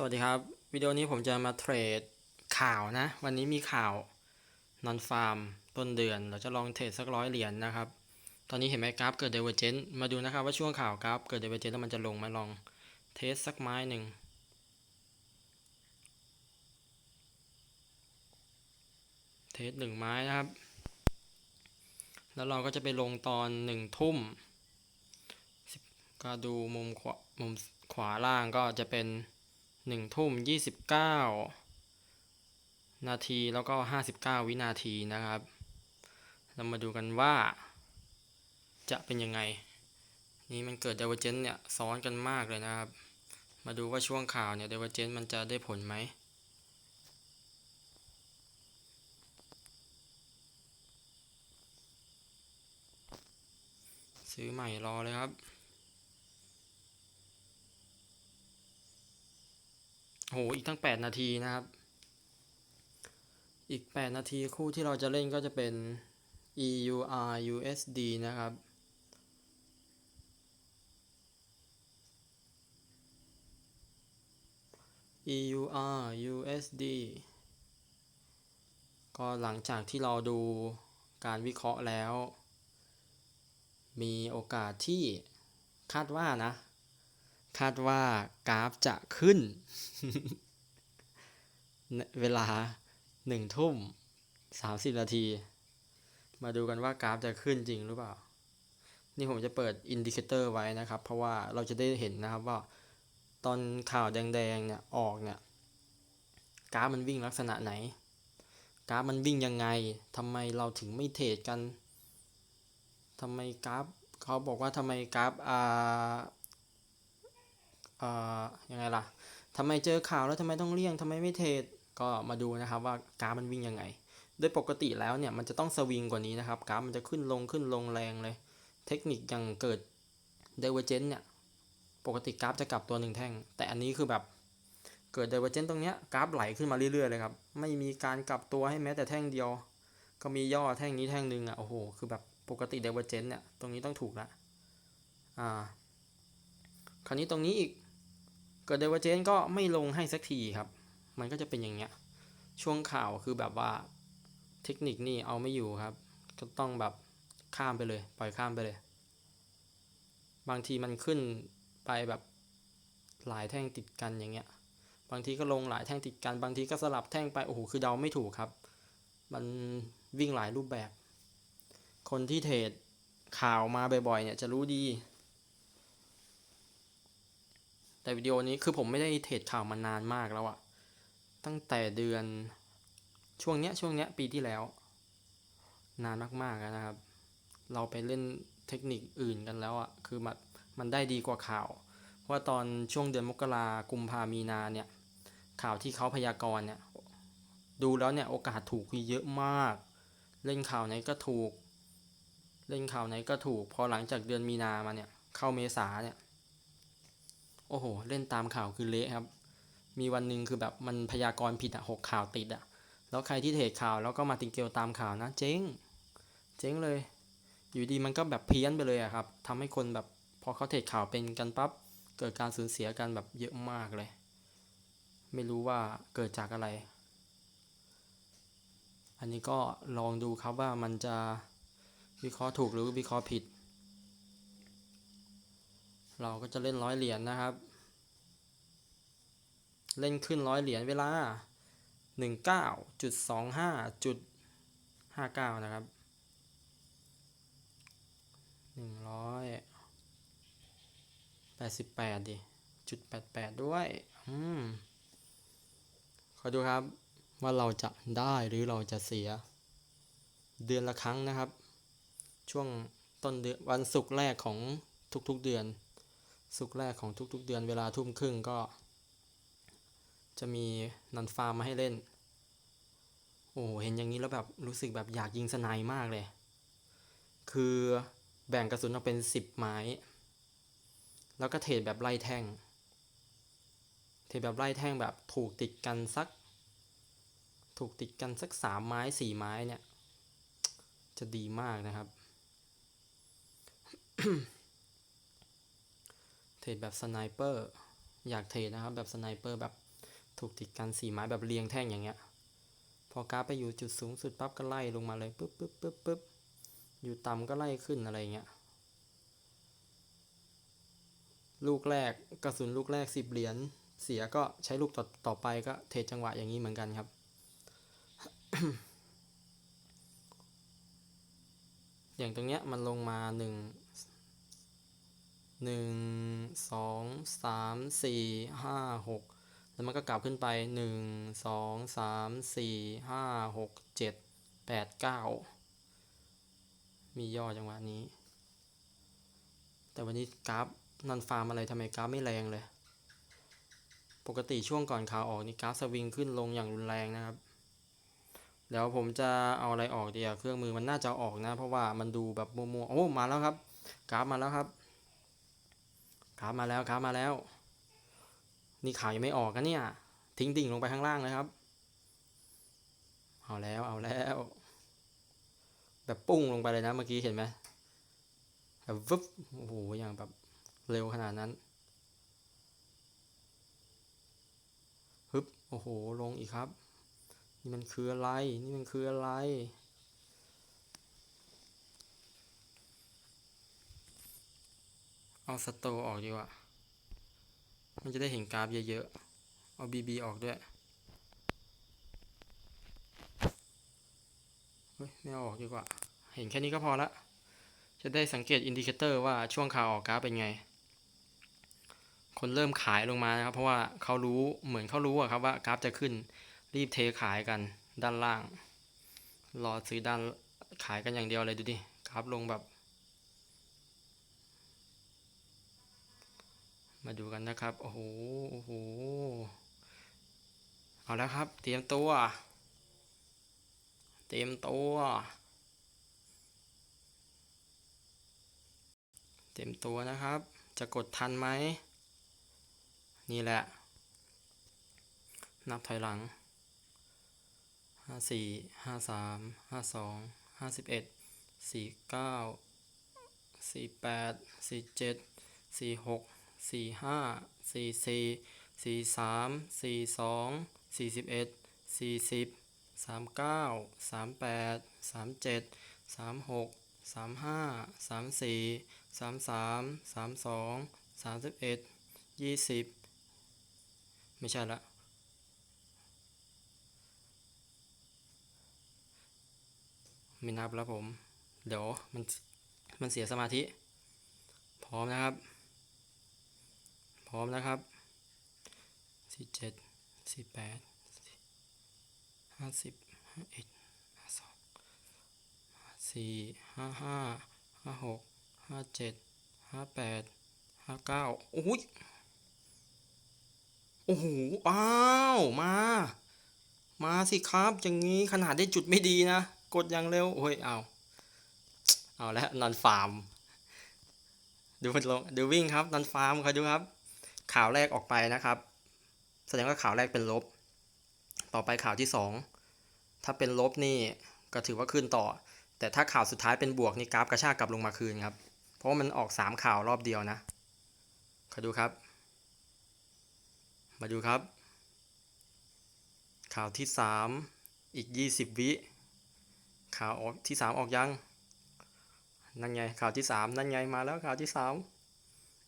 สวัสดีครับ วิดีโอนี้ผมจะมาเทรดข่าวนะ วันนี้มีข่าวนอนฟาร์มต้นเดือน เราจะลองเทรดสักร้อยเหรียญนะครับ ตอนนี้เห็นไหมกราฟเกิดเดเวอร์เจนมาดูนะครับว่าช่วงข่าวกราฟเกิดเดเวอร์เจนแล้วมันจะลงมาลองเทสสักไม้หนึ่งเทสหนึ่งไม้นะครับ แล้วเราก็จะไปลงตอนหนึ่งทุ่มก็ดูมุมขวามุมขวาล่างก็จะเป็น หนึ่งทุ่มยี่สิบเก้านาทีแล้วก็ห้าสิบเก้าวินาทีนะครับ เรามาดูกันว่า จะเป็นยังไง นี่มันเกิด d ด v e r g e n c e เนี่ยซ้อนกันมากเลยนะครับ มาดูว่าช่วงข่าวเนี่ย d ด v e r g e n c e มันจะได้ผลไหมซื้อใหม่รอเลยครับ โห อีกตั้ง 8 นาทีนะครับ อีก 8 นาทีคู่ที่เราจะเล่นก็จะเป็น EUR USD นะครับ EUR USD ก็หลังจากที่เราดูการวิเคราะห์แล้ว มีโอกาสที่คาดว่านะ คาดว่ากราฟจะขึ้น เวลาหนึ่งทุ่มสามสิบนาที มาดูกันว่ากราฟจะขึ้นจริงหรือเปล่า นี่ผมจะเปิดอินดิเคเตอร์ไว้นะครับ เพราะว่าเราจะได้เห็นนะครับว่า ตอนข่าวแดงๆเนี่ยออกเนี่ยกราฟมันวิ่งลักษณะไหน กราฟมันวิ่งยังไงทำไมเราถึงไม่เทรดกันทำไมกราฟเขาบอกว่าทำไมกราฟอ่า เอ่ายังไงล่ะทำไมเจอข่าวแล้วทำไมต้องเลี่ยงทำไมไม่เทรดก็มาดูนะครับว่ากราฟมันวิ่งยังไง โดยปกติแล้วเนี่ยมันจะต้องสวิงกว่านี้นะครับกราฟมันจะขึ้นลงขึ้นลงแรงเลย เทคนิคอย่างเกิด d ดเวอร์เจนเนี่ยปกติกราฟจะกลับตัวหนึ่งแท่ง แต่อันนี้คือแบบเกิด d ดเวอร์เจนตรงเนี้ยกราฟไหลขึ้นมาเรื่อยๆเลยครับไม่มีการกลับตัวให้แม้แต่แท่งเดียว ก็มีย่อแท่งนี้แท่งหนึ่งอะโอ้โหคือแบบปกติ d ดเวอร์เจนเนี่ยตรงนี้ต้องถูกละอ่าคราวนี้ตรงนี้อีก เกิด d ดเวอร์เจนก็ไม่ลงให้สักทีครับ มันก็จะเป็นอย่างเงี้ย ช่วงข่าวคือแบบว่าเทคนิคนี่เอาไม่อยู่ครับ ก็ต้องแบบข้ามไปเลย ปล่อยข้ามไปเลย บางทีมันขึ้นไปแบบหลายแท่งติดกันอย่างเงี้ย บางทีก็ลงหลายแท่งติดกัน บางทีก็สลับแท่งไปโอ้โหคือเดาไม่ถูกครับ มันวิ่งหลายรูปแบบ คนที่เทรดข่าวมาบ่อยๆเนี่ยจะรู้ดี แต่วิดีโอนี้คือผมไม่ได้เทรดข่าวมานานมากแล้วอะตั้งแต่เดือนช่วงเนี้ยช่วงเนี้ยปีที่แล้ว นานมากๆแล้วนะครับ เราไปเล่นเทคนิคอื่นกันแล้วอะคือมันมันได้ดีกว่าข่าวเพราะว่าตอนช่วงเดือนมกรากุมภามีนาเนี่ยข่าวที่เขาพยากรณ์เนี่ยดูแล้วเนี่ยโอกาสถูกคือเยอะมาก เล่นข่าวไหนก็ถูก เล่นข่าวไหนก็ถูก พอหลังจากเดือนมีนามาเนี่ยเข้าเมษาเนี่ย โอ้โห เล่นตามข่าวคือเละครับ มีวันหนึ่งคือแบบมันพยากรณ์ผิดอะหกข่าวติดอะแล้วใครที่เทรดข่าวแล้วก็มาติงเกลตามข่าวนะเจ๊ง เจ๊งเลย อยู่ดีมันก็แบบเพี้ยนไปเลยอะครับทำให้คนแบบพอเขาเทรดข่าวเป็นกันปั๊บเกิดการสูญเสียกันแบบเยอะมากเลย ไม่รู้ว่าเกิดจากอะไร อันนี้ก็ลองดูครับว่ามันจะวิเคราะห์ถูกหรือวิเคราะห์ผิด เราก็จะเล่นร้อยเหรียญนะครับ เล่นขึ้นร้อยเหรียญเวลาหนึ่งเก้าจุดสองห้าจุดห้าเก้านะครับหนึ่งร้อยแปดสิบแปดดิจุดแปดแปดด้วย อืมขอดูครับว่าเราจะได้หรือเราจะเสีย เดือนละครั้งนะครับ ช่วงต้นเดือนวันศุกร์แรกของทุกๆเดือน ศุกแรกของทุกๆเดือนเวลาทุ่มครึ่งก็ จะมีนันฟาร์มมาให้เล่น โอ้โหเห็นอย่างนี้แล้วแบบรู้สึกแบบอยากยิงสไนด์มากเลย คือแบ่งกระสุนออกเป็นสิบไม้ แล้วก็เทรดแบบไล่แท่ง เทรดแบบไล่แท่งแบบถูกติดกันสัก ถูกติดกันสักสามไม้สี่ไม้เนี่ย จะดีมากนะครับ รดแบบสไนเปอร์อยากเทรดนะครับแบบสไนเปอร์แบบถูกติดกันสี่ไม้แบบเรียงแท่งอย่างเงี้ย พอกราฟไปอยู่จุดสูงสุดปั๊บก็ไล่ลงมาเลยปึ๊บปึ๊บปึ๊บปึ๊บอยู่ต่ำก็ไล่ขึ้นอะไรเงี้ยลูกแรกกระสุนลูกแรกสิบเหรียญเสียก็ใช้ลูกต่อต่อไปก็เทรดจังหวะอย่างนี้เหมือนกันครับ อย่างตรงเนี้ยมันลงมาหนึ่ง หนึ่งสองสามสี่ห้าหกแล้วมันก็กลับขึ้นไปหนึ่งสองสามสี่ห้าหกเจ็ดแปดเก้ามีย่อจังหวะนี้ แต่วันนี้กราฟนันฟาร์มอะไรทำไมกราฟไม่แรงเลย ปกติช่วงก่อนขาออกนี่กราฟสวิงขึ้นลงอย่างรุนแรงนะครับเดี๋ยวผมจะเอาอะไรออกดีอะเครื่องมือมันน่าจะอออกนะ เพราะว่ามันดูแบบมัวๆโอ้มาแล้วครับ กราฟมาแล้วครับ กราฟมาแล้วกราฟมาแล้ว นี่ขาวยังไม่ออกกันเนี่ย ทิ้งดิ่งลงไปข้างล่างเลยครับ เอาแล้วเอาแล้ว แบบปุ้งลงไปเลยนะเมื่อกี้เห็นไหมแบบวึบโอ้โหอย่างแบบเร็วขนาดนั้นฮึบโอ้โหลงอีกครับ นี่มันคืออะไร นี่มันคืออะไร เอาสโตร์ออกดีกว่า มันจะได้เห็นกราฟเยอะๆ เอา BB ออกด้วย เฮ้ย ไม่เอาออกดีกว่า เห็นแค่นี้ก็พอละ จะได้สังเกตอินดิเคเตอร์ว่าช่วงขาออกกราฟเป็นไง คนเริ่มขายลงมานะครับ เพราะว่าเขารู้เหมือนเขารู้อะครับว่ากราฟจะขึ้น รีบเทขายกันด้านล่าง รอซื้อด้านขายกันอย่างเดียวเลยดูดิกราฟลงแบบ มาดูกันนะครับ โอ้โห โอ้โห เอาแล้วครับ เตรียมตัว เตรียมตัว เตรียมตัวนะครับ จะกดทันไหม นี่แหละ นับถอยหลังห้าสี่ห้าสามห้าสองห้าสิบเอ็ด สี่ห้าสี่สี่สี่สามสี่สองสี่สิบเอ็ดสี่สิบสามเก้าสามแปดสามเจ็ดสามหกสามห้าสามสี่สามสามสามสองสามสิบเอ็ดยี่สิบไม่ใช่ละไม่นับแล้วผม เดี๋ยวมันมันเสียสมาธิ พร้อมนะครับ พร้อมนะครับสี่เจ็ดสี่แปดห้าสิบห้าเอ็ดห้าสองสี่ห้าห้าห้าหกห้าเจ็ดห้าแปดห้าเก้าโอ้ยโอ้โหอ้าวมา มาสิครับอย่างนี้ขนาดได้จุดไม่ดีนะ กดอย่างเร็วโอ้ยเอาเอาแล้วนอนฟาร์มดูมันลงดูวิ่งครับนอนฟาร์มคอยดูครับ ข่าวแรกออกไปนะครับ แสดงว่าข่าวแรกเป็นลบ ต่อไปข่าวที่สองถ้าเป็นลบนี่ก็ถือว่าขึ้นต่อ แต่ถ้าข่าวสุดท้ายเป็นบวกนี่กราฟกระชากกลับลงมาคืนครับ เพราะมันออกสามข่าวรอบเดียวนะคอดูครับ มาดูครับ ข่าวที่สามอีกยี่สิบวิข่าวออกที่สามออกยังนั่นไงข่าวที่สามนั่นไงมาแล้วข่าวที่สาม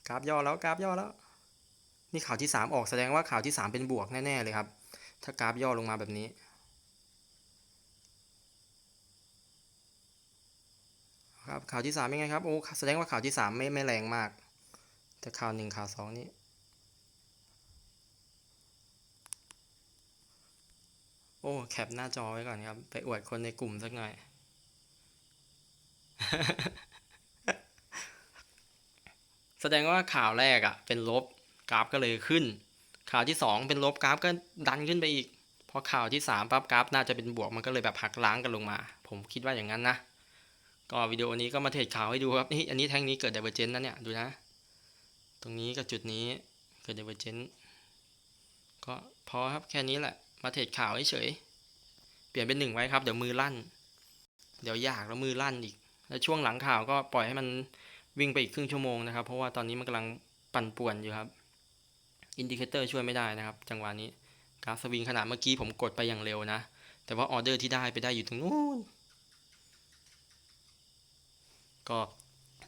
กราฟย่อแล้วกราฟย่อแล้ว นี่ข่าวที่สามออกแสดงว่าข่าวที่สามเป็นบวกแน่ ๆ เลยครับ ถ้ากราฟย่อลงมาแบบนี้ ครับข่าวที่สามเป็นไงครับ โอ้ แสดงว่าข่าวที่สามไม่ไม่แรงมาก แต่ข่าวหนึ่งข่าวสองนี่โอ้แคปหน้าจอไว้ก่อนครับ ไปอวดคนในกลุ่มสักหน่อย แสดงว่าข่าวแรกอะเป็นลบ กราฟก็เลยขึ้น ข่าวที่สองเป็นลบกราฟก็ดันขึ้นไปอีก พอข่าวที่สามปั๊บกราฟน่าจะเป็นบวกมันก็เลยแบบหักล้างกันลงมา ผมคิดว่าอย่างนั้นนะ ก็วิดีโอนี้ก็มาเทรดข่าวให้ดูครับนี่อันนี้แท่งนี้เกิด d ด v e r g e n c e นะเนี่ยดูนะ ตรงนี้กับจุดนี้เกิด d ด v e r g e n c e ก็พอครับแค่นี้แหละ มาเทรดข่าวเฉยเปลี่ยนเป็นหนึ่งไว้ครับเดี๋ยวมือลั่น เดี๋ยวยากแล้วมือลั่นอีก แล้วช่วงหลังข่าวก็ปล่อยให้มันวิ่งไปอีกครึ่งชั่วโมงนะครับ เพราะว่าตอนนี้มันกำลังปั่นป่วนอยู่ครับ อินดิเคเตอร์ช่วยไม่ได้นะครับ จังหวะนี้กราฟสวิงขนาดเมื่อกี้ผมกดไปอย่างเร็วนะ แต่ว่าออเดอร์ที่ได้ไปได้อยู่ตรงนู้น ก็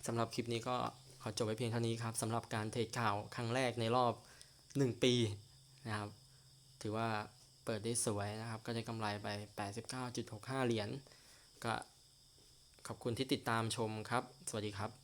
สำหรับคลิปนี้ก็ขอจบไว้เพียงเท่านี้ครับสำหรับการเทรดข่าวครั้งแรกในรอบ 1 ปีนะครับ ถือว่าเปิดได้สวยนะครับ ก็ได้กำไรไป 89.65 เหรียญก็ขอบคุณที่ติดตามชมครับ สวัสดีครับ